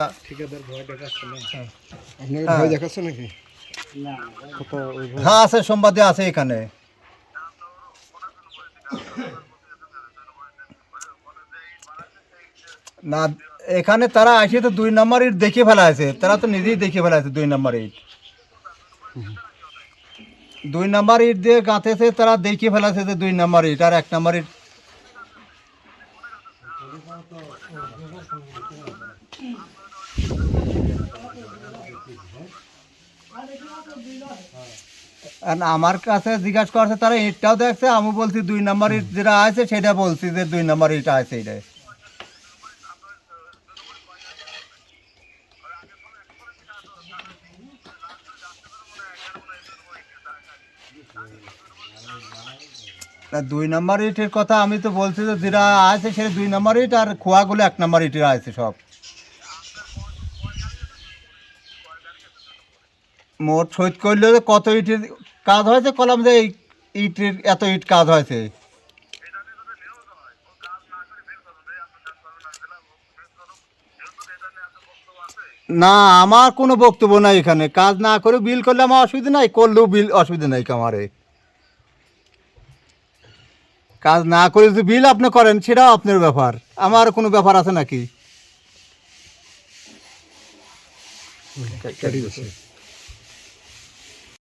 হ্যাঁ। ভয় দেখাচ্ছে নাকি? কত ওই ভয়? হ্যাঁ আছে সোমবাদে আছে এখানে। না এখানে তারা আসে তো দুই নম্বর ইট দেখে ফেলা আছে তারা তো নিজেই দেখে ফেলা আছে দুই নম্বর ইট দুই নম্বর ইট দিয়ে গাঁথেছে তারা দেখে ফেলাছে যে দুই নম্বর ইট আর এক নম্বর ইট আমার কাছে জিজ্ঞাসা করছে, তারা ইটটাও দেখছে? আমি বলছি, দুই নম্বর ইট যেটা আছে, সেটা বলছি যে দুই নম্বর ইট আছে এটা। দুই নম্বর ইটের কথা আমি তো বলছি যে যেটা আছে সেটা দুই নম্বর ইট আর খোয়াগুলো এক নম্বর ইটের আছে সব। মোট সৈত করলে কত ইটের কাজ হয়েছে? কলাম যে ইটের এত ইট কাজ হয়েছে। না, আমার কোনো বক্তব্য নাই এখানে। কাজ না করে বিল করলে আমার অসুবিধা নাই, করলেও বিল অসুবিধা নাই আমারে কাজ না করে যদি বিল আপনি করেন, সেটাও আপনার ব্যাপার। আমার কোনো ব্যাপার আছে নাকি?